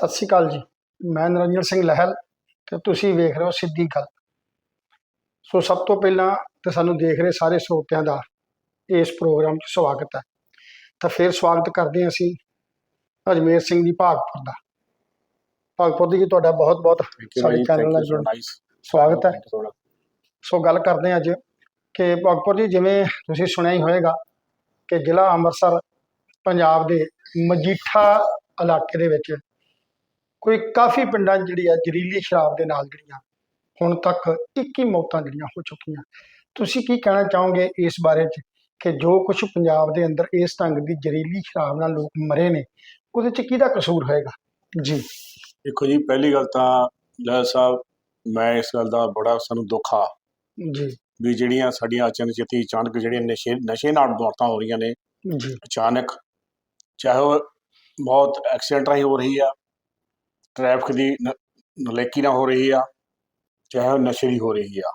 ਸਤਿ ਸ਼੍ਰੀ ਅਕਾਲ ਜੀ। ਮੈਂ ਨਰਿੰਦਰ ਸਿੰਘ ਲਹਿਲ ਤੇ ਤੁਸੀਂ ਵੇਖ ਰਹੇ ਹੋ ਸਿੱਧੀ ਗੱਲ। ਸੋ ਸਭ ਤੋਂ ਪਹਿਲਾਂ ਤੇ ਸਾਨੂੰ ਦੇਖ ਰਹੇ ਸਾਰੇ ਸਰੋਤਿਆਂ ਦਾ ਇਸ ਪ੍ਰੋਗਰਾਮ 'ਚ ਸਵਾਗਤ ਹੈ। ਤਾਂ ਫਿਰ ਸਵਾਗਤ ਕਰਦੇ ਹਾਂ ਅਸੀਂ ਅਜਮੇਰ ਸਿੰਘ ਦੀ ਭਾਗਪੁਰ ਦਾ। ਭਾਗਪੁਰ ਦੀ ਤੁਹਾਡਾ ਬਹੁਤ ਬਹੁਤ ਸਾਡੇ ਚੈਨਲ ਨਾਲ ਜੁੜਨ ਸਵਾਗਤ ਹੈ। ਸੋ ਗੱਲ ਕਰਦੇ ਹਾਂ ਅੱਜ ਕਿ ਭਗਪੁਰ ਜੀ ਜਿਵੇਂ ਤੁਸੀਂ ਸੁਣਿਆ ਹੀ ਹੋਵੇਗਾ ਕਿ ਜ਼ਿਲ੍ਹਾ ਅੰਮ੍ਰਿਤਸਰ ਪੰਜਾਬ ਦੇ ਮਜੀਠਾ ਇਲਾਕੇ ਦੇ ਵਿੱਚ ਕੋਈ ਕਾਫੀ ਪਿੰਡਾਂ ਜਿਹੜੀ ਆ ਜ਼ਹਿਰੀਲੀ ਸ਼ਰਾਬ ਦੇ ਨਾਲ ਜਿਹੜੀਆਂ ਹੁਣ ਤੱਕ 21 ਮੌਤਾਂ ਜਿਹੜੀਆਂ ਹੋ ਚੁੱਕੀਆਂ। ਤੁਸੀਂ ਕੀ ਕਹਿਣਾ ਚਾਹੋਗੇ ਇਸ ਬਾਰੇ 'ਚ ਕਿ ਜੋ ਕੁਝ ਪੰਜਾਬ ਦੇ ਅੰਦਰ ਇਸ ਢੰਗ ਦੀ ਜ਼ਹਿਰੀਲੀ ਸ਼ਰਾਬ ਨਾਲ ਲੋਕ ਮਰੇ ਨੇ ਉਹਦੇ 'ਚ ਕਿਹਦਾ ਕਸੂਰ ਹੋਏਗਾ? ਜੀ। ਦੇਖੋ ਜੀ ਪਹਿਲੀ ਗੱਲ ਤਾਂ ਲੈ ਸਾਹਿਬ ਮੈਂ ਇਸ ਗੱਲ ਦਾ ਬੜਾ ਸਾਨੂੰ ਦੁੱਖ ਆ ਜੀ। ਵੀ ਜਿਹੜੀਆਂ ਸਾਡੀਆਂ ਅਚਨਚੇਤੀ ਅਚਾਨਕ ਜਿਹੜੀਆਂ ਨਸ਼ੇ ਨਸ਼ੇ ਨਾਲ ਮੌਤਾਂ ਹੋ ਰਹੀਆਂ ਨੇ ਜੀ। ਅਚਾਨਕ ਚਾਹੇ ਬਹੁਤ ਐਕਸੀਡੈਂਟ ਰਾਹੀਂ ਹੋ ਰਹੀ ਆ ਟ੍ਰੈਫਿਕ ਦੀ ਨ- ਨਲਾਇਕੀ ਨਾਲ ਹੋ ਰਹੀ ਆ, ਚਾਹੇ ਉਹ ਨਸ਼ੇ ਦੀ ਹੋ ਰਹੀ ਆ।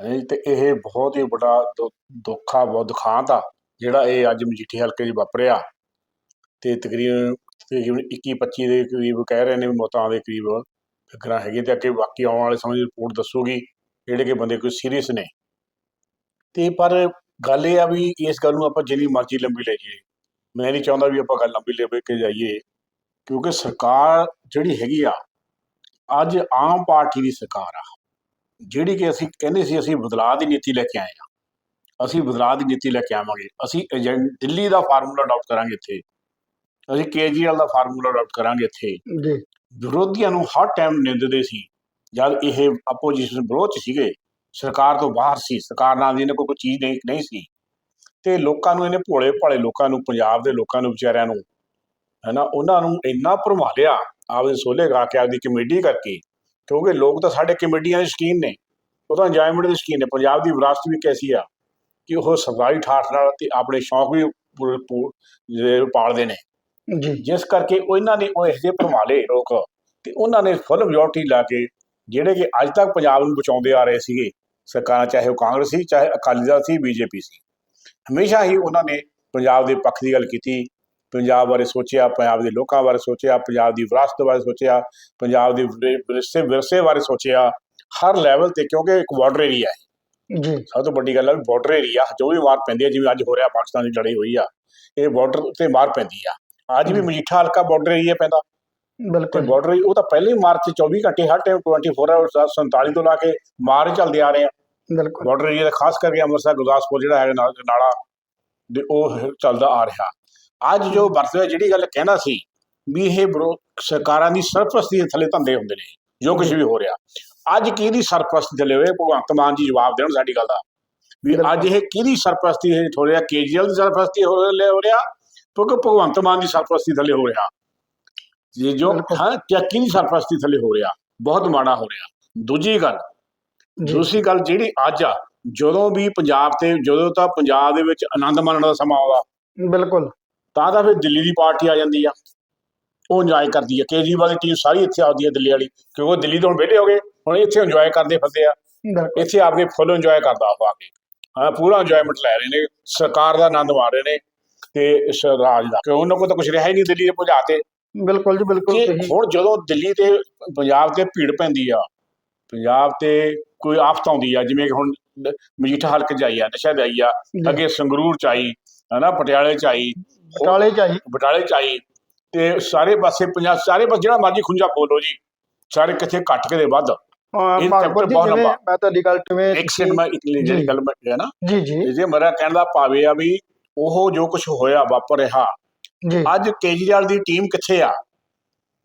ਹੈ ਤੇ ਇਹ ਬਹੁਤ ਹੀ ਵੱਡਾ ਦੁ- ਦੁੱਖ ਆ ਬਹੁਤ ਦੁਖਾਂਤ ਆ, ਜਿਹੜਾ ਇਹ ਅੱਜ ਮਜੀਠੀ ਹਲਕੇ 'ਚ ਵਾਪਰਿਆ। ਤੇ ਤਕਰੀਬਨ ਤਕਰੀਬਨ 21 25 ਦੇ ਕਰੀਬ ਕਹਿ ਰਹੇ ਨੇ ਵੀ ਮੌਤਾਂ ਦੇ ਕਰੀਬ ਫਿਕਰਾਂ ਹੈਗੀਆਂ ਤੇ ਅੱਗੇ ਬਾਕੀ ਆਉਣ ਵਾਲੇ ਸਮੇਂ ਦੀ ਰਿਪੋਰਟ ਦੱਸੂਗੀ, ਜਿਹੜੇ ਕਿ ਬੰਦੇ ਕੋਈ ਸੀਰੀਅਸ ਨੇ। ਤੇ ਪਰ ਗੱਲ ਇਹ ਆ ਵੀ ਇਸ ਗੱਲ ਨੂੰ ਆਪਾਂ ਜਿੰਨੀ ਮਰਜ਼ੀ ਲੰਬੀ ਲੈ ਜਾਈਏ। ਮੈਂ ਨਹੀਂ ਚਾਹੁੰਦਾ ਵੀ ਆਪਾਂ ਗੱਲ ਲੰਬੀ ਲੈ ਕੇ ਜਾਈਏ। ਕਿਉਂਕਿ ਸਰਕਾਰ ਜਿਹੜੀ ਹੈਗੀ ਆ ਅੱਜ ਆਮ ਪਾਰਟੀ ਦੀ ਸਰਕਾਰ ਆ ਜਿਹੜੀ ਕਿ ਅਸੀਂ ਕਹਿੰਦੇ ਸੀ ਅਸੀਂ ਬਦਲਾਅ ਦੀ ਨੀਤੀ ਲੈ ਕੇ ਆਏ ਆ ਅਸੀਂ ਬਦਲਾਅ ਦੀ ਨੀਤੀ ਲੈ ਕੇ ਆਵਾਂਗੇ ਅਸੀਂ ਏਜੰਟ ਦਿੱਲੀ ਦਾ ਫਾਰਮੂਲਾ ਅਡਾਪਟ ਕਰਾਂਗੇ ਇੱਥੇ ਅਸੀਂ ਕੇਜਰੀਵਾਲ ਦਾ ਫਾਰਮੂਲਾ ਅਡਾਪਟ ਕਰਾਂਗੇ ਇੱਥੇ। ਜੀ। ਵਿਰੋਧੀਆਂ ਨੂੰ ਹਰ ਟਾਈਮ ਨਿੰਦਦੇ ਸੀ ਜਦ ਇਹ ਆਪੋਜੀਸ਼ਨ ਵਿਰੋਧ ਸੀਗੇ ਸਰਕਾਰ ਤੋਂ ਬਾਹਰ ਸੀ ਸਰਕਾਰ ਨਾਲ ਦੀ ਇਹਨਾਂ ਕੋਈ ਚੀਜ਼ ਨਹੀਂ ਨਹੀਂ ਸੀ। ਤੇ ਲੋਕਾਂ ਨੂੰ ਇਹਨੇ ਭੋਲੇ ਭਾਲੇ ਲੋਕਾਂ ਨੂੰ ਪੰਜਾਬ ਦੇ ਲੋਕਾਂ ਨੂੰ ਵਿਚਾਰਿਆਂ ਨੂੰ ਹੈਨਾ ਉਹਨਾਂ ਨੂੰ ਇੰਨਾ ਭਰਮਾ ਲਿਆ ਆਪਦੇ ਸੋਲੇ ਗਾ ਕੇ ਆਪਦੀ ਕਮੇਡੀ ਕਰਕੇ ਕਿਉਂਕਿ ਲੋਕ ਤਾਂ ਸਾਡੇ ਕਮੇਡੀਆਂ ਦੇ ਸ਼ਕੀਨ ਨੇ ਉਹ ਤਾਂ ਇੰਜੋਇਮੈਂਟ ਦੇ ਸ਼ਕੀਨ ਨੇ ਪੰਜਾਬ ਦੀ ਵਿਰਾਸਤ ਵੀ ਕੈਸੀ ਆ ਕਿ ਉਹ ਸਰਦਾਰੀ ਠਾਠ ਨਾਲ ਤੇ ਆਪਣੇ ਸ਼ੌਂਕ ਵੀ ਪਾਲਦੇ ਨੇ। ਜੀ। ਜਿਸ ਕਰਕੇ ਉਹ ਇਹਨਾਂ ਨੇ ਉਹ ਇਹੋ ਜਿਹੇ ਭਰਮਾਲੇ ਲੋਕ ਤੇ ਉਹਨਾਂ ਨੇ ਫੁੱਲ ਮਿਜੋਰਟੀ ਲਾ ਕੇ ਜਿਹੜੇ ਕਿ ਅੱਜ ਤੱਕ ਪੰਜਾਬ ਨੂੰ ਬਚਾਉਂਦੇ ਆ ਰਹੇ ਸੀਗੇ ਸਰਕਾਰਾਂ ਚਾਹੇ ਉਹ ਕਾਂਗਰਸ ਸੀ ਚਾਹੇ ਅਕਾਲੀ ਦਲ ਸੀ ਬੀਜੇਪੀ ਸੀ। ਹਮੇਸ਼ਾ ਹੀ ਉਹਨਾਂ ਨੇ ਪੰਜਾਬ ਦੇ ਪੱਖ ਦੀ ਗੱਲ ਕੀਤੀ ਪੰਜਾਬ ਬਾਰੇ ਸੋਚਿਆ ਪੰਜਾਬ ਦੇ ਲੋਕਾਂ ਬਾਰੇ ਸੋਚਿਆ ਪੰਜਾਬ ਦੀ ਵਿਰਾਸਤ ਬਾਰੇ ਸੋਚਿਆ ਪੰਜਾਬ ਦੇ ਵਿਰ- ਵਿਰਸੇ ਵਿਰਸੇ ਬਾਰੇ ਸੋਚਿਆ ਹਰ ਲੈਵਲ ਤੇ ਕਿਉਂਕਿ ਇੱਕ ਬਾਰਡਰ ਏਰੀਆ ਹੈ। ਜੀ। ਸਭ ਤੋਂ ਵੱਡੀ ਗੱਲ ਹੈ ਬਾਰਡਰ ਏਰੀਆ ਜੋ ਵੀ ਮਾਰ ਪੈਂਦੀ ਹੈ ਜਿਵੇਂ ਅੱਜ ਹੋ ਰਿਹਾ ਪਾਕਿਸਤਾਨ ਦੀ ਲੜਾਈ ਹੋਈ ਆ ਇਹ ਬਾਰਡਰ ਉੱਤੇ ਮਾਰ ਪੈਂਦੀ ਆ। ਅੱਜ ਵੀ ਮਜੀਠਾ ਹਲਕਾ ਬਾਰਡਰ ਏਰੀਆ ਪੈਂਦਾ। ਬਿਲਕੁਲ। ਬਾਰਡਰ ਉਹ ਤਾਂ ਪਹਿਲੇ ਹੀ ਮਾਰਚ 24 ਘੰਟੇ ਹਰ ਟਾਈਮ 24 ਆਵਰਸ 47 ਤੋਂ ਲਾ ਕੇ ਮਾਰ ਚੱਲਦੇ ਆ ਰਹੇ ਆ। ਬਿਲਕੁਲ। ਬਾਰਡਰ ਏਰੀਆ ਦਾ ਖਾਸ ਕਰਕੇ ਅੰਮ੍ਰਿਤਸਰ ਗੁਰਦਾਸਪੁਰ ਜਿਹੜਾ ਹੈ ਨਾਲ ਨਾਲਾ ਦੇ ਉਹ ਚੱਲਦਾ ਆ ਰਿਹਾ। ਅੱਜ ਜੋ ਵਰਤਿਆ ਜਿਹੜੀ ਗੱਲ ਕਹਿਣਾ ਸੀ ਵੀ ਇਹ ਸਰਕਾਰਾਂ ਦੀ ਸਰਪ੍ਰਸਤੀ ਦੇ ਥੱਲੇ ਧੰਦੇ ਹੁੰਦੇ ਨੇ ਜੋ ਕੁਝ ਵੀ ਹੋ ਰਿਹਾ। ਅੱਜ ਕਿਹਦੀ ਸਰਪ੍ਰਸਤੀ ਥੱਲੇ ਹੋਏ ਭਗਵੰਤ ਮਾਨ ਜੀ ਜਵਾਬ ਦੇਣ ਸਾਡੀ ਗੱਲ ਦਾ? ਵੀ ਅੱਜ ਇਹ ਕਿਹਦੀ ਸਰਪ੍ਰਸਤੀ ਹੇਠ ਹੋ ਰਿਹਾ? ਕੇਜਰੀਵਾਲ ਦੀ ਸਰਪ੍ਰਸਤੀ ਹੋ ਰਿਹਾ ਹੋ ਰਿਹਾ ਕਿਉਂਕਿ ਭਗਵੰਤ ਮਾਨ ਦੀ ਸਰਪ੍ਰਸਤੀ ਥੱਲੇ ਹੋ ਰਿਹਾ। ਜੇ ਜੋ। ਹਾਂ ਕਿਆ ਕਿਹਦੀ ਸਰਪ੍ਰਸਤੀ ਥੱਲੇ ਹੋ ਰਿਹਾ ਬਹੁਤ ਮਾੜਾ ਹੋ ਰਿਹਾ। ਦੂਜੀ ਗੱਲ ਦੂਸਰੀ ਗੱਲ ਜਿਹੜੀ ਅੱਜ ਆ ਜਦੋਂ ਵੀ ਪੰਜਾਬ ਤੇ ਜਦੋਂ ਤਾਂ ਪੰਜਾਬ ਦੇ ਵਿੱਚ ਆਨੰਦ ਮਾਣਨ ਦਾ ਸਮਾਂ ਆਉਂਦਾ। ਬਿਲਕੁਲ। ਤਾਂ ਤਾਂ ਫਿਰ ਦਿੱਲੀ ਦੀ ਪਾਰਟੀ ਆ ਜਾਂਦੀ ਆ। ਉਹ ਇੰਜੋਏ ਕਰਦੀ ਆ। ਕੇਜਰੀਵਾਲ ਦੀ ਟੀਮ ਸਾਰੀ ਇੱਥੇ ਆਉਂਦੀ ਆ ਦਿੱਲੀ ਵਾਲੀ। ਕਿਉਂਕਿ ਉਹ ਦਿੱਲੀ ਤੋਂ ਹੁਣ ਵਿਹਲੇ ਹੋ ਗਏ। ਹੁਣ ਇੱਥੇ ਇੰਜੋਏ ਕਰਦੇ ਫਿਰਦੇ ਆ। ਇੱਥੇ ਆ ਕੇ ਫੁੱਲ ਇੰਜੋਏ ਕਰਦਾ ਆ ਕੇ। ਹਾਂ ਪੂਰਾ ਇੰਜੋਇਮੈਂਟ ਲੈ ਰਹੇ ਨੇ। ਸਰਕਾਰ ਦਾ ਆਨੰਦ ਮਾਣ ਰਹੇ ਨੇ ਤੇ ਇਸ ਰਾਜ ਦਾ। ਕਿ ਉਹਨਾਂ ਕੋਲ ਤਾਂ ਕੁਝ ਰਿਹਾ ਹੀ ਨਹੀਂ ਦਿੱਲੀ ਦੇ ਭੁਜਾ ਤੇ। ਬਿਲਕੁਲ ਜੀ ਬਿਲਕੁਲ ਹੁਣ ਜਦੋਂ ਦਿੱਲੀ ਤੇ ਪੰਜਾਬ ਤੇ ਭੀੜ ਪੈਂਦੀ ਆ ਪੰਜਾਬ ਤੇ ਕੋਈ ਆਫਤ ਆਉਂਦੀ ਆ ਜਿਵੇਂ ਕਿ ਹੁਣ ਮਜੀਠਾ ਹਲਕੇ ਆਈ ਆ ਨਸ਼ਾ ਦੇ ਆਈ ਆ ਅੱਗੇ ਸੰਗਰੂਰ ਚ ਆਈ ਹਨਾ ਪਟਿਆਲੇ ਚ ਆਈ ਬਟਾਲੇ ਚਾਹੀ ਬਟਾਲੇ ਚ ਆਈ ਤੇ ਸਾਰੇ ਪਾਸੇ ਪੰਜਾਬ ਸਾਰੇ ਪਾਸੇ ਜਿਹੜਾ ਮਰਜ਼ੀ ਖੁੰਝਾ ਬੋਲੋ ਜੀ। ਸਾਰੇ ਕਿੱਥੇ ਘੱਟ ਕੇ ਦੇ ਵੱਧ। ਜੀ ਜਿਵੇਂ। ਮੈਂ ਤੁਹਾਡੀ ਗੱਲ ਕਿਵੇਂ ਇੱਕ ਸੈਕਿੰਡ ਮੈਂ ਇੱਕ ਜਿਹੜੀ ਜੀ। ਗੱਲ ਮੈਂ ਕਿਹਾ ਨਾ। ਜੀ ਜੀ। ਜੇ ਮੇਰਾ ਕਹਿਣ ਦਾ ਭਾਵੇਂ ਆ ਵੀ ਉਹ ਜੋ ਕੁਝ ਹੋਇਆ ਵਾਪਰ ਰਿਹਾ। ਜੀ। ਅੱਜ ਕੇਜਰੀਵਾਲ ਦੀ ਟੀਮ ਕਿੱਥੇ ਆ?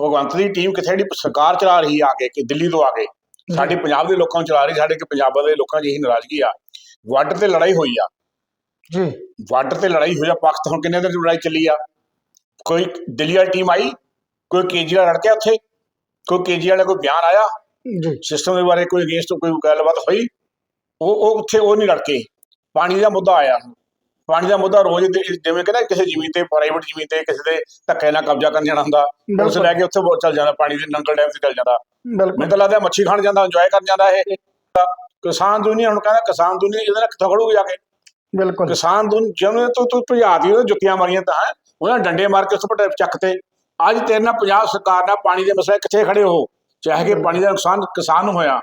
ਭਗਵੰਤ ਦੀ ਟੀਮ ਕਿੱਥੇ? ਜਿਹੜੀ ਸਰਕਾਰ ਚਲਾ ਰਹੀ ਆ ਕੇ ਕਿ ਦਿੱਲੀ ਤੋਂ ਆ ਕੇ ਸਾਡੇ ਪੰਜਾਬ ਦੇ ਲੋਕਾਂ ਨੂੰ ਚਲਾ ਰਹੀ ਸਾਡੇ ਕਿ ਪੰਜਾਬ ਦੇ ਲੋਕਾਂ 'ਚ ਇਹੀ ਨਾਰਾਜ਼ਗੀ ਆ। ਵੱਡ ਤੇ ਲੜਾਈ ਹੋਈ ਆ। ਜੀ। ਵੱਡ ਤੇ ਲੜਾਈ ਹੋਈ ਆ ਪਾਕਿਸਤਾਨ ਹੁਣ ਕਿੰਨੇ ਦਿਨ ਦੀ ਲੜਾਈ ਚੱਲੀ ਆ? ਕੋਈ ਦਿੱਲੀ ਵਾਲੀ ਟੀਮ ਆਈ? ਕੋਈ ਕੇਜਰੀਵਾਲ ਲੜ ਕੇ ਉੱਥੇ? ਕੋਈ ਕੇਜਰੀਵਾਲ ਦਾ ਕੋਈ ਬਿਆਨ ਆਇਆ? ਜੀ। ਸਿਸਟਮ ਦੇ ਬਾਰੇ ਕੋਈ ਅਗੇਂਸਟ ਕੋਈ ਗੱਲਬਾਤ ਹੋਈ? ਉਹ ਉਹ ਉੱਥੇ ਉਹ ਨਹੀਂ ਲੜਕੇ। ਪਾਣੀ ਦਾ ਮੁੱਦਾ ਆਇਆ। ਪਾਣੀ ਦਾ ਮੁੱਦਾ ਰੋਜ਼ ਦੇ- ਜਿਵੇਂ ਕਹਿੰਦਾ ਕਿਸੇ ਜ਼ਮੀਨ ਤੇ ਪ੍ਰਾਈਵੇਟ ਜ਼ਮੀਨ ਤੇ ਕਿਸੇ ਦੇ ਧੱਕੇ ਨਾਲ ਕਬਜ਼ਾ ਕਰਨ ਜਾਣਾ ਹੁੰਦਾ। ਉਸ ਲੈ ਕੇ ਉੱਥੇ ਚੱਲ ਜਾਂਦਾ ਪਾਣੀ ਦੇ ਨੰਗਲ ਡੈਮ ਤੇ ਚੱਲ ਜਾਂਦਾ। ਮੈਨੂੰ ਤਾਂ ਲੱਗਦਾ ਮੱਛੀ ਖਾਣ ਜਾਂਦਾ ਇੰਜੋਏ ਕਰਨ ਜਾਂਦਾ ਇਹ। ਕਿਸਾਨ ਦੁਨੀਆ ਹੁਣ ਕਹਿੰਦਾ ਕਿਸਾਨ ਦੁਨੀਆ ਇਹਦੇ ਨਾਲ ਕਿੱਥੋਂ ਖੜੂਗੀ ਜਾ ਕੇ। ਬਿਲਕੁਲ। ਕਿਸਾਨ ਦੁਨ ਜਿਵੇਂ ਤੂੰ ਤੂੰ ਭਜਾਤੀ ਉਹ ਜੁੱਤੀਆਂ ਮਾਰੀਆਂ ਤਾਂ ਉਹਨਾਂ ਡੰਡੇ ਮਾਰ ਕੇ ਉਸ ਪਰ ਚੱਕ ਤੇ। ਅੱਜ ਤੇਰੇ ਨਾਲ ਪੰਜਾਬ ਸਰਕਾਰ ਨਾਲ ਪਾਣੀ ਦੇ ਮਸਲੇ ਕਿੱਥੇ ਖੜੇ ਹੋ? ਚਾਹੇ ਕਿ ਪਾਣੀ ਦਾ ਨੁਕਸਾਨ ਕਿਸਾਨ ਨੂੰ ਹੋਇਆ।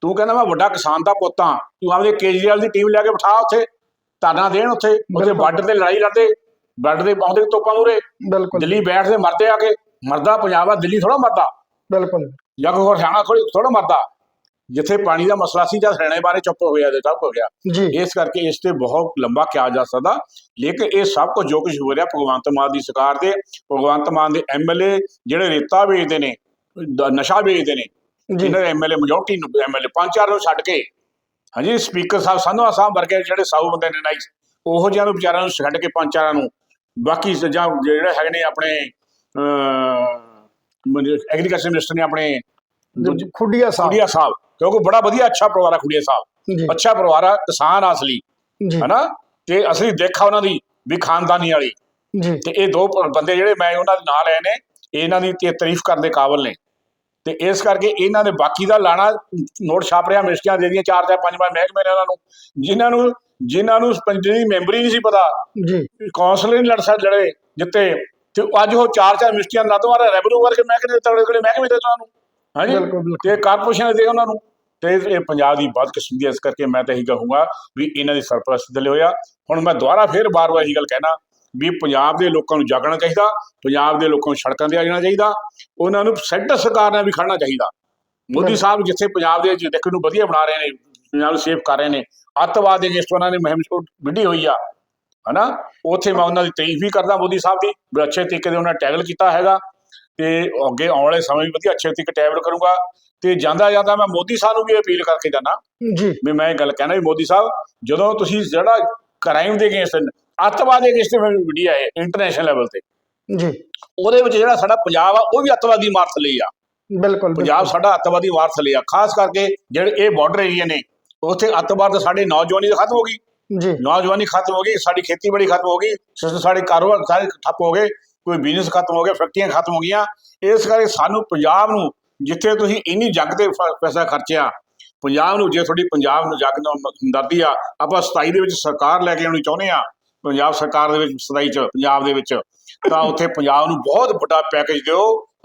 ਤੂੰ ਕਹਿੰਦਾ ਮੈਂ ਵੱਡਾ ਕਿਸਾਨ ਦਾ ਪੁੱਤ ਹਾਂ। ਤੂੰ ਆਪਦੇ ਕੇਜਰੀਵਾਲ ਦੀ ਟੀਮ ਲੈ ਕੇ ਬਿਠਾ ਉੱਥੇ। ਧਰਨਾ ਦੇਣ ਉੱਥੇ। ਉੱਥੇ। ਬਾਰਡਰ ਤੇ ਲੜਾਈ ਲੜਦੇ। ਬਾਰਡਰ ਦੇ ਪਾਉਂਦੇ ਤੋਪਾਂ ਮੂਰੇ ਬਿਲਕੁਲ। ਦਿੱਲੀ ਬੈਠਦੇ ਮਰਦੇ ਆ ਕੇ। ਮਰਦਾ ਪੰਜਾਬ ਆ ਦਿੱਲੀ ਥੋੜਾ ਮਰਦਾ। ਬਿਲਕੁਲ। ਜਾਂ ਕੋਈ ਹਰਿਆਣਾ ਥੋੜੀ ਥੋੜਾ ਮਰਦਾ। ਜਿੱਥੇ ਪਾਣੀ ਦਾ ਮਸਲਾ ਸੀ ਜਦ ਹਰਿਆਣੇ ਬਾਰੇ ਚੁੱਪ ਹੋਇਆ ਤੇ ਸਭ ਹੋ ਗਿਆ। ਜੀ। ਇਸ ਕਰਕੇ ਇਸ ਤੇ ਬਹੁਤ ਲੰਬਾ ਕਿਹਾ ਜਾ ਸਕਦਾ। ਲੇਕਿਨ ਇਹ ਸਭ ਕੁਝ ਜੋ ਕੁਝ ਹੋ ਰਿਹਾ ਭਗਵੰਤ ਮਾਨ ਦੀ ਸਰਕਾਰ ਦੇ ਭਗਵੰਤ ਮਾਨ ਦੇ ਐਮਐਲਏ ਜਿਹੜੇ ਰੇਤਾ ਵੇਚਦੇ ਨੇ ਨਸ਼ਾ ਵੇਚਦੇ ਨੇ ਜੀ। ਇਹਨਾਂ ਦੇ ਐਮਐਲਏ ਮੈਜੋਰਟੀ ਨੂੰ ਐਮਐਲਏ ਪੰਜ ਚਾਰ ਨੂੰ ਛੱਡ ਕੇ। ਹਾਂਜੀ ਸਪੀਕਰ ਸਾਹਿਬ ਸੰਧਵਾ ਸਾਹਿਬ ਵਰਗੇ ਜਿਹੜੇ ਸਾਊ ਬੰਦੇ ਨੇ ਨਾਈਸ ਉਹੋ ਜਿਹਾਂ ਨੂੰ ਵਿਚਾਰਿਆਂ ਨੂੰ ਛੱਡ ਕੇ ਪੰਜ ਚਾਰਾਂ ਨੂੰ। ਬਾਕੀ ਜਾਂ ਜਿਹੜੇ ਹੈਗੇ ਨੇ ਆਪਣੇ ਐਗਰੀਕਲਚਰ ਮਿਨਿਸਟਰ ਨੇ ਆਪਣੇ ਖੁੱਡੀਆ ਸਾਹਿਬ। ਖੁੜੀਆ ਸਾਹਿਬ। ਕਿਉਂਕਿ ਬੜਾ ਵਧੀਆ ਅੱਛਾ ਪਰਿਵਾਰ ਆ ਖੁੜੀਆ ਸਾਹਿਬ ਜੀ। ਅੱਛਾ ਪਰਿਵਾਰ ਆ ਕਿਸਾਨ ਆ ਅਸਲੀ ਜੀ। ਹਨਾ? ਤੇ ਅਸਲੀ ਦੇਖਾ ਉਹਨਾਂ ਦੀ ਵੀ ਖਾਨਦਾਨੀ ਵਾਲੀ। ਜੀ। ਤੇ ਇਹ ਦੋ ਬੰਦੇ ਜਿਹੜੇ ਮੈਂ ਉਹਨਾਂ ਦੇ ਨਾਂ ਲਏ ਨੇ ਇਹਨਾਂ ਦੀ ਤੇ ਤਾਰੀਫ ਕਰਨ ਦੇ ਕਾਬਿਲ ਨੇ। ਤੇ ਇਸ ਕਰਕੇ ਇਹਨਾਂ ਨੇ ਬਾਕੀ ਦਾ ਲਾਣਾ ਨੋਟ ਛਾਪ ਰਿਹਾ ਮਿਨਿਸਟਰੀਆਂ ਦੇ ਦੀਆਂ ਚਾਰ ਚਾਰ ਪੰਜ ਪੰਜ ਮਹਿਕਮੇ ਨੇ ਉਹਨਾਂ ਨੂੰ ਜਿਨ੍ਹਾਂ ਨੂੰ ਜਿਨ੍ਹਾਂ ਨੂੰ ਪੰਜੀ ਦੀ ਮੈਂਬਰੀ ਨਹੀਂ ਸੀ ਪਤਾ। ਜੀ। ਕੌਂਸਲ ਹੀ ਨਹੀਂ ਲੜ ਸਕ ਲੜੇ ਜਿੱਤੇ। ਤੇ ਅੱਜ ਉਹ ਚਾਰ ਚਾਰ ਮਿਨਿਸਟਰੀਆਂ ਨਾ ਤੋਂ ਮਾਰਾ ਰੈਵਨਿਊ ਵਰਗੇ ਮਹਿਕਮੇ ਦੇ ਤਗੜੇ ਤਗੜੇ ਮਹਿਕਮੇ ਦੇ ਉਹਨਾਂ ਨੂੰ। ਹਾਂਜੀ? ਤੇ ਕਾਰਪੋਰੇਸ਼ਨ ਦੇ ਉਹਨਾਂ ਨੂੰ। ਤੇ ਇਹ ਪੰਜਾਬ ਦੀ ਬਦਕਿਸਮਤੀ ਇਸ ਕਰਕੇ ਮੈਂ ਤਾਂ ਇਹੀ ਕਹੂੰਗਾ ਵੀ ਇਹਨਾਂ ਦੀ ਸਰਪ੍ਰਸਤੀ ਦਿਲੇ ਹੋਇਆ। ਹੁਣ ਮੈਂ ਦੁਬਾਰਾ ਫੇਰ ਬਾਰ-ਬਾਰ ਇਹੀ ਗੱਲ ਕਹਿਣਾ ਵੀ ਪੰਜਾਬ ਦੇ ਲੋਕਾਂ ਨੂੰ ਜਾਗਣਾ ਚਾਹੀਦਾ ਪੰਜਾਬ ਦੇ ਲੋਕਾਂ ਨੂੰ ਸੜਕਾਂ ਤੇ ਆ ਜਾਣਾ ਚਾਹੀਦਾ ਉਹਨਾਂ ਨੂੰ ਸੈਂਟਰ ਸਰਕਾਰ ਨਾਲ ਵੀ ਖੜਨਾ ਚਾਹੀਦਾ। ਮੋਦੀ। ਸਾਹਿਬ ਜਿੱਥੇ ਪੰਜਾਬ ਦੇ ਦੇਖਣ ਨੂੰ ਵਧੀਆ ਬਣਾ ਰਹੇ ਨੇ ਪੰਜਾਬ ਨੂੰ ਸੇਫ ਕਰ ਰਹੇ ਨੇ ਅੱਤਵਾਦ ਦੇ ਜਿਸ ਉਹਨਾਂ ਨੇ ਮੁਹਿੰਮ ਵਿੱਢੀ ਹੋਈ ਆ ਹਨਾ? ਉੱਥੇ ਮੈਂ ਉਹਨਾਂ ਦੀ ਤਾਰੀਫ ਵੀ ਕਰਦਾ ਮੋਦੀ ਸਾਹਿਬ ਦੀ ਵੀ ਅੱਛੇ ਤਰੀਕੇ ਦੇ ਉਹਨਾਂ ਨੇ ਟੈਗਲ ਕੀਤਾ ਹੈਗਾ ਤੇ ਅੱਗੇ ਆਉਣ ਵਾਲੇ ਸਮੇਂ ਵੀ ਵਧੀਆ ਅੱਛੇ ਤਰੀਕੇ ਟੈਗਲ ਕਰੂੰਗਾ। ਤੇ ਜਾਂਦਾ ਜਾਂਦਾ ਮੈਂ ਮੋਦੀ ਸਾਹਿਬ ਨੂੰ ਵੀ ਅਪੀਲ ਕਰਕੇ ਜਾਣਾ ਜੀ। ਵੀ ਮੈਂ ਇਹ ਗੱਲ ਕਹਿਣਾ ਵੀ ਮੋਦੀ ਸਾਹਿਬ ਜਦੋਂ ਤੁਸੀਂ ਜਿਹੜਾ ਕ੍ਰਾਈਮ ਦੇ ਅਗੇਂਸਟ ਅੱਤਵਾਦ ਦੇ ਅਗੇਂਸਟ ਵੀਡੀਓ ਹੈ ਇੰਟਰਨੈਸ਼ਨਲ ਲੈਵਲ ਤੇ। ਜੀ। ਉਹਦੇ ਵਿੱਚ ਜਿਹੜਾ ਸਾਡਾ ਪੰਜਾਬ ਆ ਉਹ ਵੀ ਅੱਤਵਾਦੀ ਮਾਰ ਥੱਲੇ ਆ। ਬਿਲਕੁਲ ਪੰਜਾਬ ਸਾਡਾ ਅੱਤਵਾਦੀ ਮਾਰ ਥੱਲੇ ਆ ਖਾਸ ਕਰਕੇ ਜਿਹੜੇ ਇਹ ਬਾਰਡਰ ਏਰੀਆ ਨੇ ਉੱਥੇ ਅੱਤਵਾਦ ਸਾਡੇ ਨੌਜਵਾਨੀ ਖਤਮ ਹੋ ਗਈ। ਜੀ। ਨੌਜਵਾਨੀ ਖਤਮ ਹੋ ਗਈ ਸਾਡੀ ਖੇਤੀਬਾੜੀ ਖਤਮ ਹੋ ਗਈ ਸ- ਸਾਡੇ ਕਾਰੋਬਾਰ ਸਾਰੇ ਠੱਪ ਹੋ ਗਏ ਕੋਈ ਬਿਜ਼ਨਸ ਖਤਮ ਹੋ ਗਿਆ ਫੈਕਟਰੀਆਂ ਖਤਮ ਹੋ ਗਈਆਂ। ਇਸ ਕਰਕੇ ਸਾਨੂੰ ਪੰਜਾਬ ਨੂੰ ਜਿੱਥੇ ਤੁਸੀਂ ਇੰਨੀ ਜੱਗ ਤੇ ਪੈਸਾ ਖਰਚਿਆ, ਪੰਜਾਬ ਨੂੰ ਜੇ ਤੁਹਾਡੀ ਪੰਜਾਬ ਨੂੰ ਜੱਗ ਨਾਲ ਹਮਦਰਦੀ ਆ, ਆਪਾਂ 27 ਦੇ ਵਿੱਚ ਸਰਕਾਰ ਲੈ ਕੇ ਆਉਣੀ ਚਾਹੁੰਦੇ ਆ, ਪੰਜਾਬ ਸਰਕਾਰ ਦੇ ਵਿੱਚ 27 ਚ, ਪੰਜਾਬ ਦੇ ਵਿੱਚ, ਤਾਂ ਉੱਥੇ ਪੰਜਾਬ ਨੂੰ ਬਹੁਤ ਵੱਡਾ ਪੈਕੇਜ ਦਿਓ,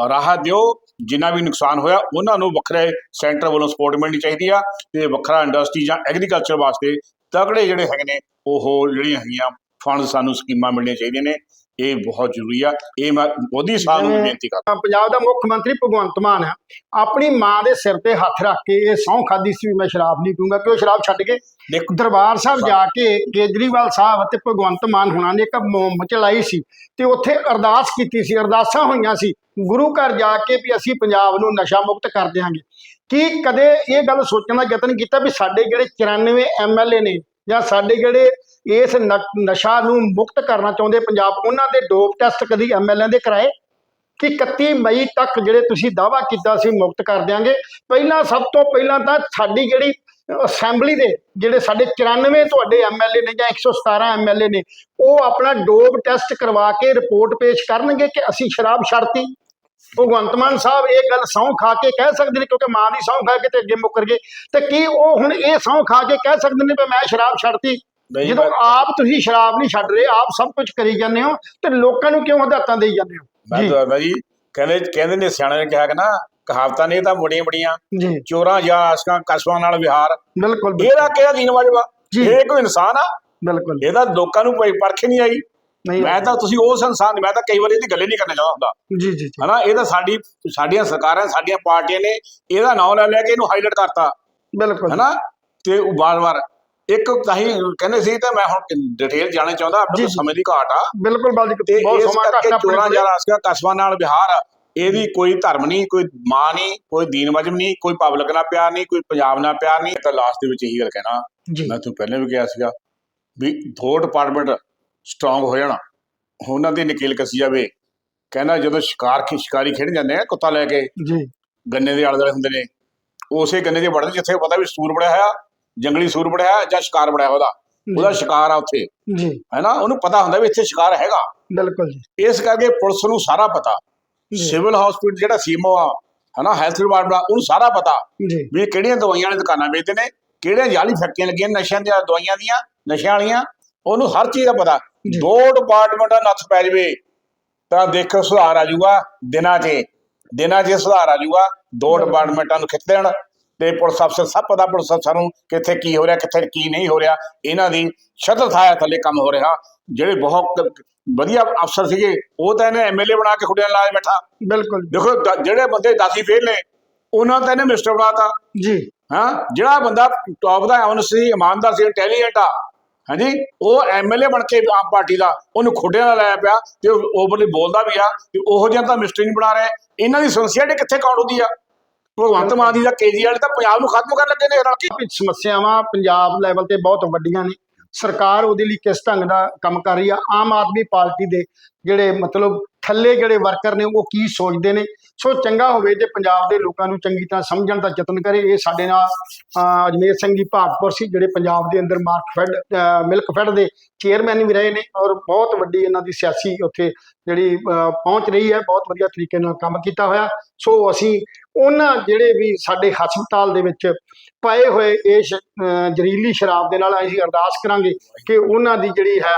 ਰਾਹਤ ਦਿਓ, ਜਿੰਨਾ ਵੀ ਨੁਕਸਾਨ ਹੋਇਆ, ਉਹਨਾਂ ਨੂੰ ਵੱਖਰੇ ਸੈਂਟਰ ਵੱਲੋਂ ਸਪੋਰਟ ਮਿਲਣੀ ਚਾਹੀਦੀ ਆ, ਤੇ ਵੱਖਰਾ ਇੰਡਸਟਰੀ ਜਾਂ ਐਗਰੀਕਲਚਰ ਵਾਸਤੇ ਤਗੜੇ ਜਿਹੜੇ ਹੈਗੇ ਨੇ, ਉਹ ਜਿਹੜੀਆਂ ਹੈਗੀਆਂ ਫੰਡ ਸਾਨੂੰ ਸਕੀਮਾਂ ਮਿਲਣੀਆਂ ਚਾਹੀਦੀਆਂ ਨੇ ਇਹ ਬਹੁਤ ਜ਼ਰੂਰੀ ਆ। ਇਹ ਮੈਂ ਮੋਦੀ ਸਾਹਿਬ ਨੂੰ ਬੇਨਤੀ ਕਰਦਾ। ਪੰਜਾਬ ਦਾ ਮੁੱਖ ਮੰਤਰੀ ਭਗਵੰਤ ਮਾਨ ਆ। ਆਪਣੀ ਮਾਂ ਦੇ ਸਿਰ ਤੇ ਹੱਥ ਰੱਖ ਕੇ ਇਹ ਸਹੁੰ ਖਾਦੀ ਸੀ ਵੀ ਮੈਂ ਸ਼ਰਾਬ ਨਹੀਂ ਪੀਊਂਗਾ ਕਿ ਉਹ ਸ਼ਰਾਬ ਛੱਡ ਕੇ ਦੇਖੋ। ਦਰਬਾਰ ਸਾਹਿਬ ਜਾ ਕੇ ਕੇਜਰੀਵਾਲ ਸਾਹਿਬ ਅਤੇ ਭਗਵੰਤ ਮਾਨ ਹੁਣਾਂ ਨੇ ਇੱਕ ਮੁਹਿੰਮ ਚਲਾਈ ਸੀ ਤੇ ਉੱਥੇ ਅਰਦਾਸ ਕੀਤੀ ਸੀ ਅਰਦਾਸਾਂ ਹੋਈਆਂ ਸੀ ਗੁਰੂ ਘਰ ਜਾ ਕੇ ਵੀ ਅਸੀਂ ਪੰਜਾਬ ਨੂੰ ਨਸ਼ਾ ਮੁਕਤ ਕਰ ਦਿਆਂਗੇ। ਕੀ ਕਦੇ ਇਹ ਗੱਲ ਸੋਚਣ ਦਾ ਯਤਨ ਕੀਤਾ ਵੀ ਸਾਡੇ ਜਿਹੜੇ 94 ਐਮਐਲਏ ਨੇ ਜਾਂ ਸਾਡੇ ਜਿਹੜੇ ਇਸ ਨ- ਨਸ਼ਾ ਨੂੰ ਮੁਕਤ ਕਰਨਾ ਚਾਹੁੰਦੇ ਪੰਜਾਬ, ਉਹਨਾਂ ਦੇ ਡੋਪ ਟੈਸਟ ਕਦੀ ਐਮਐਲਏ ਦੇ ਕਰਾਏ? ਕਿ 31 ਮਈ ਤੱਕ ਜਿਹੜੇ ਤੁਸੀਂ ਦਾਵਾ ਕੀਤਾ ਸੀ ਮੁਕਤ ਕਰ ਦਿਆਂਗੇ, ਪਹਿਲਾਂ ਸਭ ਤੋਂ ਪਹਿਲਾਂ ਤਾਂ ਸਾਡੀ ਜਿਹੜੀ ਅਸੈਂਬਲੀ ਦੇ ਜਿਹੜੇ ਸਾਡੇ 94 ਤੁਹਾਡੇ ਐਮਐਲਏ ਨੇ ਜਾਂ 117 ਐਮਐਲਏ ਨੇ, ਉਹ ਆਪਣਾ ਡੋਪ ਟੈਸਟ ਕਰਵਾ ਕੇ ਰਿਪੋਰਟ ਪੇਸ਼ ਕਰਨਗੇ ਕਿ ਅਸੀਂ ਸ਼ਰਾਬ ਛੱਡਤੀ? ਭਗਵੰਤ ਮਾਨ ਸਾਹਿਬ ਇਹ ਗੱਲ ਸਹੁੰ ਖਾ ਕੇ ਕਹਿ ਸਕਦੇ ਨੇ ਕਿਉਂਕਿ ਮਾਂ ਦੀ ਸਹੁੰ ਖਾ ਕੇ ਤੇ ਅੱਗੇ ਮੁੱਕਰ ਗਏ। ਤੇ ਕੀ ਉਹ ਹੁਣ ਇਹ ਸਹੁੰ ਖਾ ਕੇ ਕਹਿ ਸਕਦੇ ਨੇ ਵੀ ਮੈਂ ਸ਼ਰਾਬ ਛੱਡਤੀ? ਜਦੋਂ ਆਪ ਤੁਸੀਂ ਸ਼ਰਾਬ ਨਹੀਂ ਛੱਡ ਰਹੇ ਆਪ ਸਭ ਕੁਝ ਕਰੀ ਜਾਂਦੇ ਹੋ ਤੇ ਲੋਕਾਂ ਨੂੰ ਕਿਉਂ ਹਦਾਇਤਾਂ ਦੇਈ ਜਾਂਦੇ ਹੋ? ਮੈਂ ਜੀ। ਦੱਸਦਾ ਜੀ ਕਹਿੰਦੇ ਕਹਿੰਦੇ ਨੇ ਸਿਆਣੇ ਨੇ ਕਿਹਾ ਕਿ ਨਾ ਕਹਾਵਤਾਂ ਨੇ ਤਾਂ ਬੜੀਆਂ ਬੜੀਆਂ ਚੋਰਾਂ ਜਾਂ ਆਸ਼ਕਾਂ ਕਸਬਾਂ ਨਾਲ ਵਿਹਾਰ। ਬਿਲਕੁਲ ਇਹਦਾ ਕਿਹੜਾ ਦੀਨ ਵਾਜਵਾ। ਇਹ ਕੋਈ ਇਨਸਾਨ ਆ? ਬਿਲਕੁਲ। ਇਹਦਾ ਲੋਕਾਂ ਨੂੰ ਕੋਈ ਪਰਖ ਨਹੀਂ ਆਈ। ਨਹੀਂ ਮੈਂ ਤਾਂ ਤੁਸੀਂ ਉਸ ਇਨਸਾਨ ਮੈਂ ਤਾਂ ਕਈ ਵਾਰੀ ਇਹਦੀ ਗੱਲ ਹੀ ਨਹੀਂ ਕਰਨਾ ਚਾਹੁੰਦਾ ਹੁੰਦਾ। ਜੀ ਜੀ ਹਨਾ ਇਹ ਤਾਂ ਸਾਡੀ ਸਾਡੀਆਂ ਸਰਕਾਰਾਂ ਸਾਡੀਆਂ ਪਾਰਟੀਆਂ ਨੇ ਇਹਦਾ ਨਾਮ ਲੈ ਲੈ ਕੇ ਇਹਨੂੰ ਹਾਈਲਾਈਟ ਕਰਤਾ। ਬਿਲਕੁਲ। ਹਨਾ ਤੇ ਉਹ ਵਾਰ-ਵਾਰ ਇੱਕ ਕਹੀਂ ਕਹਿੰਦੇ ਸੀ ਤੇ ਮੈਂ ਹੁਣ ਡਿਟੇਲ ਜਾਣਾ ਚਾਹੁੰਦਾ ਆਪਣੇ। ਸਮੇਂ ਦੀ ਘਾਟ ਆ। ਬਿਲਕੁਲ ਬਾਜੀ ਬਹੁਤ ਸਮਾਂ ਘੱਟ ਆਪਣੇ ਚੋਰਾਂ। ਜਾਂ ਆਸਕਾ ਕਸਬਾਂ ਨਾਲ ਵਿਹਾਰ ਇਹਦੀ ਕੋਈ ਧਰਮ ਨਹੀਂ ਕੋਈ ਮਾਂ ਨਹੀਂ ਕੋਈ ਦੀਨ ਮਜਮ ਨਹੀਂ ਕੋਈ ਪਬਲਿਕ ਨਾਲ ਪਿਆਰ ਨਹੀਂ ਕੋਈ ਪੰਜਾਬ ਨਾਲ ਪਿਆਰ ਨਹੀਂ। ਤਾਂ ਲਾਸਟ ਦੇ ਵਿੱਚ ਇਹੀ ਗੱਲ ਕਹਿਣਾ। ਮੈਂ ਤੁਹਾਨੂੰ ਪਹਿਲਾਂ ਵੀ ਕਿਹਾ ਸੀਗਾ ਵੀ ਦੋ ਡਿਪਾਰਟਮੈਂਟ ਸਟਰੋਂਗ ਹੋ ਜਾਣਾ। ਉਹਨਾਂ ਦੀ ਨਕੇਲ ਕੱਸੀ ਜਾਵੇ। ਕਹਿੰਦਾ ਜਦੋਂ ਸ਼ਿਕਾਰ ਕੀ ਸ਼ਿਕਾਰੀ ਖੇਡ ਜਾਂਦੇ ਆ ਕੁੱਤਾ ਲੈ ਕੇ ਜੀ। ਗੰਨੇ ਦੇ ਆਲੇ ਦੁਆਲੇ ਹੁੰਦੇ ਨੇ। ਉਸੇ ਗੰਨੇ ਦੇ ਵੜਦੇ ਜਿੱਥੇ ਪਤਾ ਵੀ ਸੂਰ ਬੜਿਆ ਹੋਇਆ ਜੰਗਲੀ ਸੂਰ ਬੜਿਆ ਹੋਇਆ ਜਾਂ ਸ਼ਿਕਾਰ ਬੜਿਆ ਉਹਦਾ। ਉਹਦਾ ਸ਼ਿਕਾਰ ਆ ਉੱਥੇ। ਜੀ। ਹੈਨਾ? ਉਹਨੂੰ ਪਤਾ ਹੁੰਦਾ ਵੀ ਇੱਥੇ ਸ਼ਿਕਾਰ ਹੈਗਾ। ਬਿਲਕੁਲ ਜੀ। ਇਸ ਕਰਕੇ ਪੁਲਿਸ ਨੂੰ ਸਾਰਾ ਪਤਾ। ਸਿਵਲ ਹਸਪੀਟਲ ਜਿਹੜਾ ਸੀਮੋ ਆ ਹਨਾ ਹੈਲਥ ਡਿਪਾਰਟਮੈਂਟ ਉਹਨੂੰ ਸਾਰਾ ਪਤਾ। ਜੀ। ਵੀ ਕਿਹੜੀਆਂ ਦਵਾਈਆਂ ਵਾਲੀ ਦੁਕਾਨਾਂ ਵੇਚਦੇ ਨੇ ਕਿਹੜੀਆਂ ਜਾਲੀ ਫੈਕਟਰੀਆਂ ਲੱਗੀਆਂ ਨਸ਼ਿਆਂ ਦੀਆਂ ਦਵਾਈਆਂ ਦੀਆਂ ਨਸ਼ਿਆਂ ਵਾਲੀਆਂ ਉਹਨੂੰ ਹਰ ਚੀਜ਼ ਦਾ ਪਤਾ। ਦੋ ਡਿਪਾਰਟਮੈਂਟਾਂ ਨੱਥ ਪੈ ਜਵੇ ਤਾਂ ਦੇਖੋ ਸੁਧਾਰ ਆ ਜਾਊਗਾ ਦਿਨਾਂ 'ਚ। ਦਿਨਾਂ 'ਚ ਸੁਧਾਰ ਆ ਜਾਊਗਾ ਦੋ ਡਿਪਾਰਟਮੈਂਟਾਂ ਨੂੰ ਖਿੱਚ ਦੇਣ ਤੇ ਪੁਲਿਸ ਅਫਸਰ ਸਭ ਪਤਾ ਪੁਲਿਸ ਅਫਸਰ ਨੂੰ ਕਿੱਥੇ ਕੀ ਹੋ ਰਿਹਾ ਕਿੱਥੇ ਕੀ ਨਹੀਂ ਹੋ ਰਿਹਾ ਇਹਨਾਂ ਦੀ ਸ਼ਤਲ ਥਾਇਆ ਥੱਲੇ ਕੰਮ ਹੋ ਰਿਹਾ। ਜਿਹੜੇ ਬਹੁਤ ਵਧੀਆ ਅਫਸਰ ਸੀਗੇ ਉਹ ਤਾਂ ਇਹਨੇ ਐਮਐਲਏ ਬਣਾ ਕੇ ਖੁੱਡਿਆਂ ਲਾ ਕੇ ਬੈਠਾ। ਬਿਲਕੁਲ ਦੇਖੋ ਜਿਹੜੇ ਬੰਦੇ ਦਾਸੀ ਫੇਲ ਨੇ ਉਹਨਾਂ ਤਾਂ ਇਹਨੇ ਮਿਨਿਸਟਰ ਬਣਾਤਾ ਜੀ। ਹਾਂ ਜਿਹੜਾ ਬੰਦਾ ਟੌਪ ਦਾ ਆਨਸ ਸੀ ਇਮਾਨਦਾਰ ਸੀ ਇੰਟੈਲੀਜੈਂਟ ਆ। ਹਾਂਜੀ? ਉਹ ਐਮਐਲਏ ਬਣ ਕੇ ਆਮ ਪਾਰਟੀ ਦਾ, ਉਹਨੂੰ ਖੁੱਡਿਆਂ ਨਾਲ ਲਾਇਆ ਪਿਆ, ਤੇ ਓਵਰਲੀ ਬੋਲਦਾ ਵੀ ਆ ਕਿ ਉਹੋ ਜਿਹਾ ਤਾਂ ਮਿਸਟਰੀ ਨਹੀਂ ਬਣਾ ਰਹੇ। ਇਹਨਾਂ ਦੀ ਸਿੰਸੀਅਰਟੀ ਕਿੱਥੇ ਕਾਊਂਟ ਹੁੰਦੀ ਆ? ਭਗਵੰਤ ਮਾਨ ਦੀ ਦਾ ਕੇਜਰੀਵਾਲ ਤਾਂ ਪੰਜਾਬ ਨੂੰ ਖਤਮ ਕਰਨ ਲੱਗੇ ਨੇ ਰਲ ਕੇ। ਸਮੱਸਿਆਵਾਂ ਪੰਜਾਬ ਲੈਵਲ ਤੇ ਬਹੁਤ ਵੱਡੀਆਂ ਨੇ। ਸਰਕਾਰ ਉਹਦੇ ਲਈ ਕਿਸ ਢੰਗ ਦਾ ਕੰਮ ਕਰ ਰਹੀ ਆ? ਆਮ ਆਦਮੀ ਪਾਰਟੀ ਦੇ ਜਿਹੜੇ ਮਤਲਬ ਥੱਲੇ ਜਿਹੜੇ ਵਰਕਰ ਨੇ ਉਹ ਕੀ ਸੋਚਦੇ ਨੇ? ਸੋ ਚੰਗਾ ਹੋਵੇ ਜੇ ਪੰਜਾਬ ਦੇ ਲੋਕਾਂ ਨੂੰ ਚੰਗੀ ਤਰ੍ਹਾਂ ਸਮਝਣ ਦਾ ਯਤਨ ਕਰੇ। ਇਹ ਸਾਡੇ ਨਾਲ ਅਜਮੇਰ ਸਿੰਘ ਜੀ ਭਾਗਪੁਰ ਸੀ ਜਿਹੜੇ ਪੰਜਾਬ ਦੇ ਅੰਦਰ ਮਾਰਕਫੈਡ ਮਿਲਕ ਮਿਲਕਫੈਡ ਦੇ ਚੇਅਰਮੈਨ ਵੀ ਰਹੇ ਨੇ ਔਰ ਬਹੁਤ ਵੱਡੀ ਇਹਨਾਂ ਦੀ ਸਿਆਸੀ ਉੱਥੇ ਜਿਹੜੀ ਪਹੁੰਚ ਰਹੀ ਹੈ। ਬਹੁਤ ਵਧੀਆ ਤਰੀਕੇ ਨਾਲ ਕੰਮ ਕੀਤਾ ਹੋਇਆ। ਸੋ ਅਸੀਂ ਉਹਨਾਂ ਜਿਹੜੇ ਵੀ ਸਾਡੇ ਹਸਪਤਾਲ ਦੇ ਵਿੱਚ ਪਏ ਹੋਏ ਇਹ ਅਹ, ਸ਼ਰਾਬ ਦੇ ਨਾਲ ਅਸੀਂ ਅਰਦਾਸ ਕਰਾਂਗੇ ਕਿ ਉਹਨਾਂ ਦੀ ਜਿਹੜੀ ਹੈ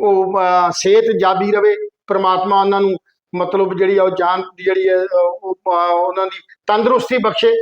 ਉਹ ਸਿਹਤ ਜਾਬੀ ਰਵੇ। ਪ੍ਰਮਾਤਮਾ ਉਹਨਾਂ ਨੂੰ ਮਤਲਬ ਜਿਹੜੀ ਆ ਉਹ ਜਾਨ ਦੀ ਜਿਹੜੀ ਹੈ ਉਹ, ਉਹਨਾਂ ਦੀ ਤੰਦਰੁਸਤੀ ਬਖਸ਼ੇ।